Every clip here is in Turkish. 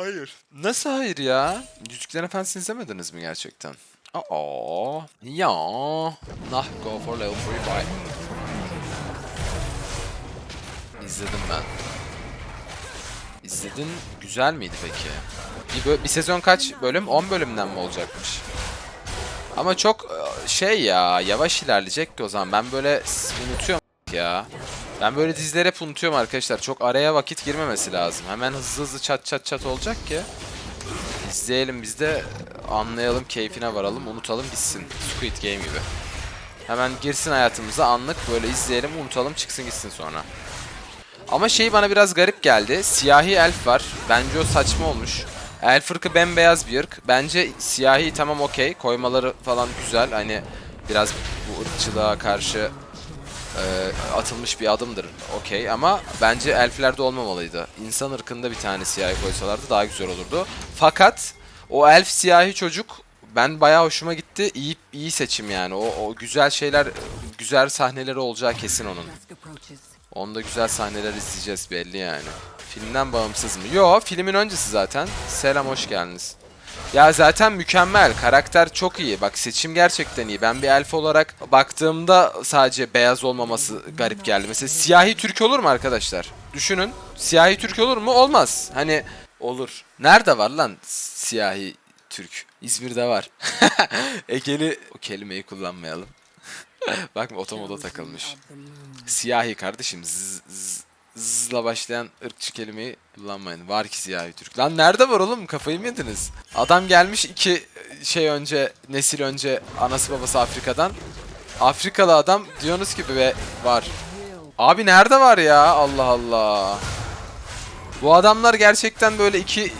Hayır. Nasıl hayır ya? Yüzüklerin Efendisi'ni izlemediniz mi gerçekten? Aa, ya. Nah, go for level 3 bye. İzledim ben. İzledin. Güzel miydi peki? Bir, bir sezon kaç bölüm? 10 bölümden mi olacakmış? Ama çok e, şey ya yavaş ilerleyecek ki o zaman. Ben böyle unutuyorum ya. Ben böyle dizileri hep unutuyorum arkadaşlar. Çok araya vakit girmemesi lazım. Hemen hızlı hızlı çat çat çat olacak ki. İzleyelim biz de anlayalım, keyfine varalım, unutalım bitsin. Squid Game gibi. Hemen girsin hayatımıza anlık böyle izleyelim, unutalım, çıksın gitsin sonra. Ama şey bana biraz garip geldi. Siyahi elf var. Bence o saçma olmuş. Elf ırkı bembeyaz bir ırk. Bence siyahi tamam okey. Koymaları falan güzel. Hani biraz bu ırkçılığa karşı e, atılmış bir adımdır. Okey ama bence elflerde olmamalıydı. İnsan ırkında bir tane siyahi koysalardı daha güzel olurdu. Fakat o elf siyahi çocuk ben bayağı hoşuma gitti. İyi iyi seçim yani. O, o güzel şeyler, güzel sahneleri olacağı kesin onun. Onda güzel sahneler izleyeceğiz belli yani. Filmden bağımsız mı? Yo, filmin öncesi zaten. Selam, hoş geldiniz. Ya zaten mükemmel. Karakter çok iyi. Bak seçim gerçekten iyi. Ben bir elf olarak baktığımda sadece beyaz olmaması garip geldi. Mesela siyahi Türk olur mu arkadaşlar? Düşünün. Siyahi Türk olur mu? Olmaz. Hani olur. Nerede var lan siyahi Türk? İzmir'de var. Egeli o kelimeyi kullanmayalım. Bak otomoda takılmış. Siyahi kardeşim. Zzz, zzz, zz'la başlayan ırkçı kelimeyi kullanmayın. Var ki siyahi Türk. Lan nerede var oğlum? Kafayı mı yediniz? Adam gelmiş iki şey önce, nesil önce anası babası Afrika'dan. Afrikalı adam diyorsunuz gibi ve var. Abi nerede var ya? Allah Allah. Bu adamlar gerçekten böyle iki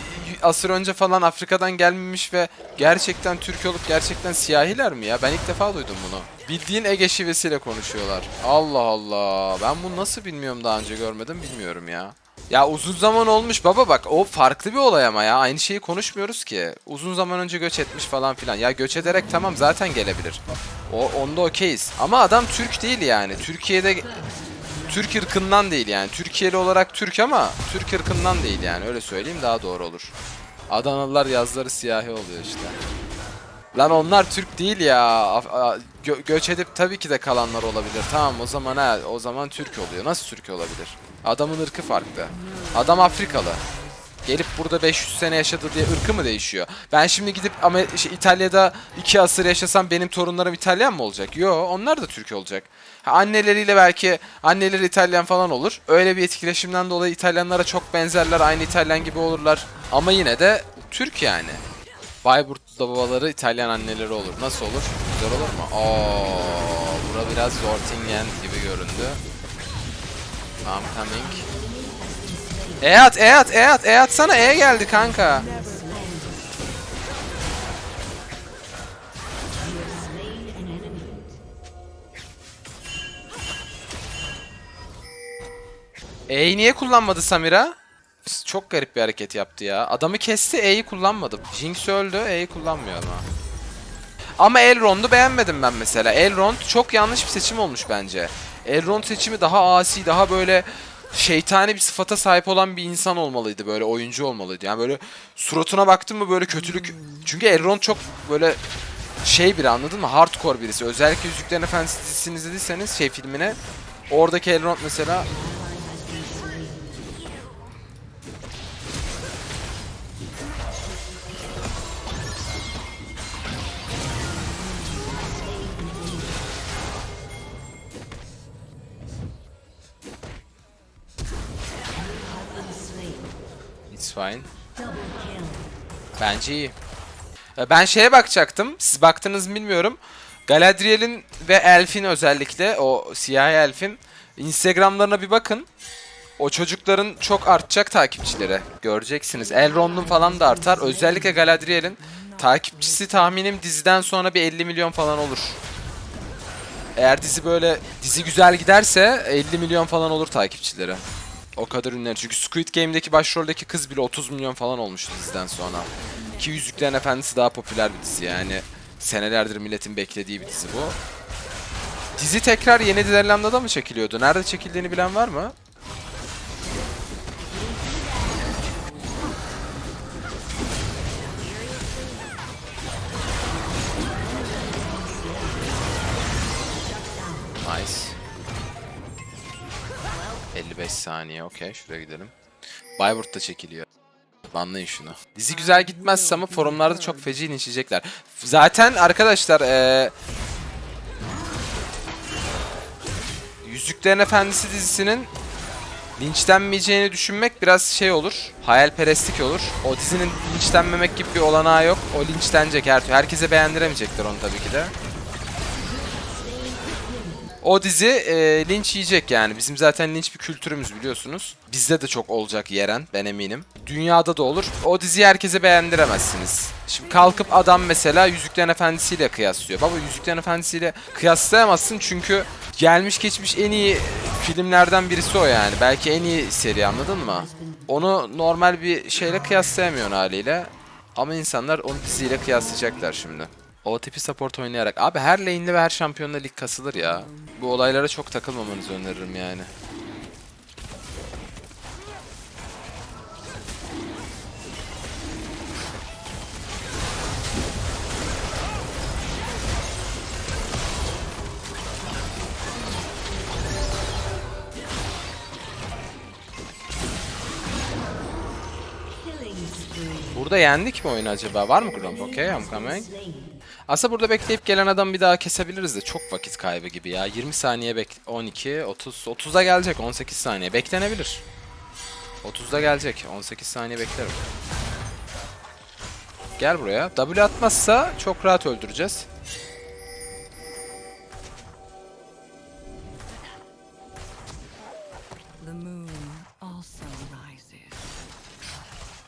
asır önce falan Afrika'dan gelmemiş ve gerçekten Türk olup gerçekten siyahiler mi ya? Ben ilk defa duydum bunu. Bildiğin Ege şivesiyle konuşuyorlar. Allah Allah. Ben bunu nasıl bilmiyorum daha önce görmedim bilmiyorum ya. Ya uzun zaman olmuş baba bak o farklı bir olay ama ya aynı şeyi konuşmuyoruz ki. Uzun zaman önce göç etmiş falan filan. Ya göç ederek tamam zaten gelebilir. O onda okeyiz. Ama adam Türk değil yani. Türkiye'de Türk ırkından değil yani. Türkiye'li olarak Türk ama Türk ırkından değil yani. Öyle söyleyeyim daha doğru olur. Adanalılar yazları siyahi oluyor işte. Lan onlar Türk değil ya. Gö- göç edip tabii ki de kalanlar olabilir. Tamam o zaman ha o zaman Türk oluyor. Nasıl Türk olabilir? Adamın ırkı farklı. Adam Afrikalı. Gelip burada 500 sene yaşadı diye ırkı mı değişiyor? Ben şimdi gidip ama şey, İtalya'da iki asır yaşasam benim torunlarım İtalyan mı olacak? Yo onlar da Türk olacak. Ha, anneleriyle belki anneleri İtalyan falan olur. Öyle bir etkileşimden dolayı İtalyanlara çok benzerler. Aynı İtalyan gibi olurlar. Ama yine de Türk yani. Bayburt'ta babaları İtalyan anneleri olur. Nasıl olur? Güzel olur mu? Oo, bura biraz Zortingen gibi göründü. I'm coming. E at, e at, e at, e atsana e geldi kanka. E'yi niye kullanmadı Samira? Çok garip bir hareket yaptı ya. Adamı kesti E'yi kullanmadı. Jinx öldü E'yi kullanmıyor ama. Ama Elrond'u beğenmedim ben mesela. Elrond çok yanlış bir seçim olmuş bence. Elrond seçimi daha asi, daha böyle şeytani bir sıfata sahip olan bir insan olmalıydı. Böyle oyuncu olmalıydı. Yani böyle suratına baktın mı böyle kötülük. Çünkü Elrond çok böyle şey biri anladın mı? Hardcore birisi. Özellikle Yüzüklerin Efendisi dizisini izlediyseniz şey filmine. Oradaki Elrond mesela It's. Bence iyi. E, Ben şeye bakacaktım. Siz baktınız mı bilmiyorum. Galadriel'in ve Elf'in özellikle o siyah Elf'in Instagram'larına bir bakın. O çocukların çok artacak takipçileri. Göreceksiniz. Elrond'un falan da artar. Özellikle Galadriel'in takipçisi tahminim diziden sonra bir 50 milyon falan olur. Eğer dizi böyle dizi güzel giderse 50 milyon falan olur takipçileri. O kadar ünlü. Çünkü Squid Game'deki başroldeki kız bile 30 milyon falan olmuştu diziden sonra. Ki Yüzüklerin Efendisi daha popüler bir dizi yani. Senelerdir milletin beklediği bir dizi bu. Dizi tekrar Yeni Zelanda'da mı çekiliyordu? Nerede çekildiğini bilen var mı? Saniye. Okey şuraya gidelim. Bayburt da çekiliyor. Anlayın şunu. Dizi güzel gitmezse ama forumlarda çok feci linçleyecekler. Zaten arkadaşlar eee Yüzüklerin Efendisi dizisinin linçlenmeyeceğini düşünmek biraz şey olur. Hayalperestlik olur. O dizinin linçlenmemek gibi bir olanağı yok. O linçlenecek her türlü. Herkese beğendiremeyecekler onu tabii ki de. O dizi e, linç yiyecek yani. Bizim zaten linç bir kültürümüz biliyorsunuz. Bizde de çok olacak yeren ben eminim. Dünyada da olur. O diziyi herkese beğendiremezsiniz. Şimdi kalkıp adam mesela Yüzüklerin Efendisi ile kıyaslıyor. Baba Yüzüklerin Efendisi ile kıyaslayamazsın çünkü gelmiş geçmiş en iyi filmlerden birisi o yani. Belki en iyi seri anladın mı? Onu normal bir şeyle kıyaslayamıyorsun haliyle. Ama insanlar onu diziyle kıyaslayacaklar şimdi. O tipi support oynayarak. Abi her lane'li ve her şampiyonla lig kasılır ya. Bu olaylara çok takılmamanızı öneririm yani. Burada yendik mi oyunu acaba? Var mı Gromp? Okay, I'm coming. Aslında burada bekleyip gelen adam bir daha kesebiliriz de çok vakit kaybı gibi ya. 20 saniye bek 12, 30, 30'da gelecek 18 saniye. Beklenebilir. 30'da gelecek. 18 saniye beklerim. Gel buraya. W atmazsa çok rahat öldüreceğiz.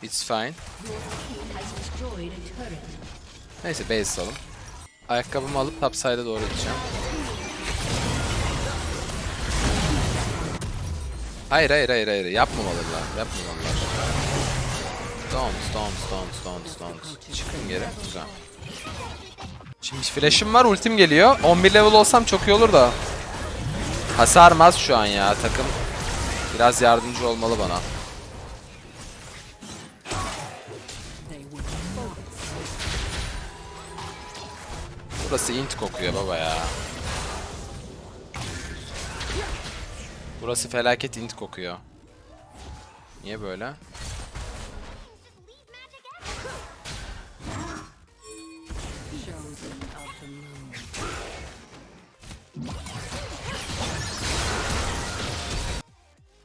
It's fine. Neyse base alalım. Ayakkabımı alıp topside'a doğru gideceğim. Hayır hayır hayır hayır yapmamalılar yapmamalılar. Don't don't don't don't don't. Çıkın geri güzel. Şimdi flash'ım var ultim geliyor. 11 level olsam çok iyi olur da. Hasarmaz şu an ya takım. Biraz yardımcı olmalı bana. Burası int kokuyor baba ya. Burası felaket int kokuyor. Niye böyle?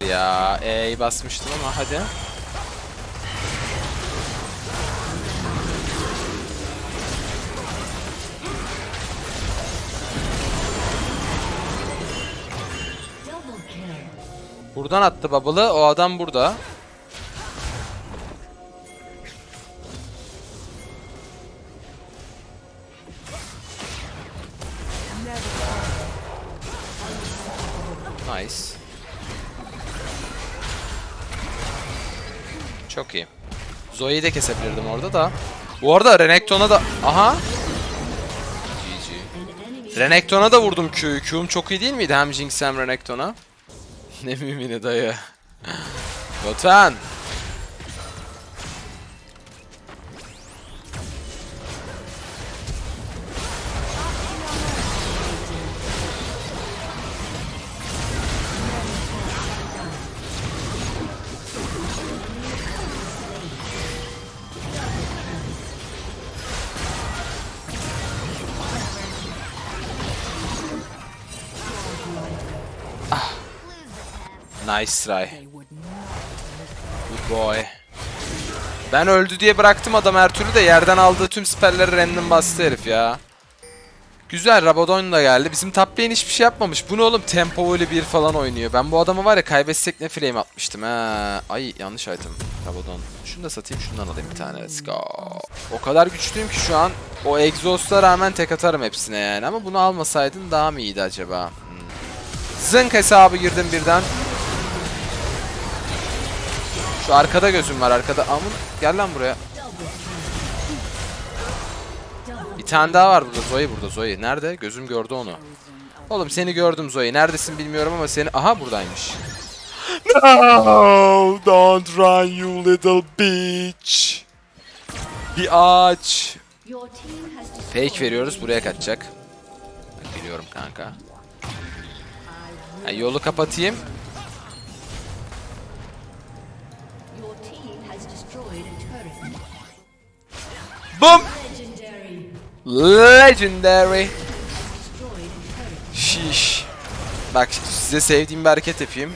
Ya E'yi basmıştım ama hadi. Buradan attı bubble'ı. O adam burada. Nice. Çok iyi. Zoe'yi de kesebilirdim orada da. Bu arada Renekton'a da... Aha! GG. Renekton'a da vurdum Q'yu. Q'um çok iyi değil miydi? Hem Jinx hem Renekton'a. ne mümini dayı. Batuhan. Nice try. Good boy. Ben öldü diye bıraktım adam her türlü de yerden aldığı tüm spellleri random bastı herif ya. Güzel Rabadon da geldi. Bizim top lane hiçbir şey yapmamış. Bu ne oğlum tempo öyle bir falan oynuyor. Ben bu adamı var ya kaybetsek ne flame atmıştım ha. Ay yanlış item. Rabadon. Şunu da satayım şundan alayım bir tane. Let's go. O kadar güçlüyüm ki şu an o egzost'a rağmen tek atarım hepsine yani. Ama bunu almasaydın daha mı iyiydi acaba? Hmm. Zınk hesabı girdim birden. Şu arkada gözüm var arkada. Amın gel lan buraya. Bir tane daha var burada Zoe burada Zoe. Nerede? Gözüm gördü onu. Oğlum seni gördüm Zoe. Neredesin bilmiyorum ama seni... Aha buradaymış. No, don't run you little bitch. Bir ağaç. Fake veriyoruz buraya kaçacak. Bak, Biliyorum kanka. Ha, yolu kapatayım. Boom. Legendary. Şiş. Bak size sevdiğim bir hareket yapayım.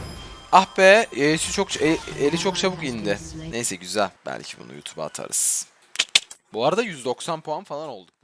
Ah be, eli çok eli çok çabuk indi. Neyse güzel. Belki bunu YouTube'a atarız. Bu arada 190 puan falan olduk.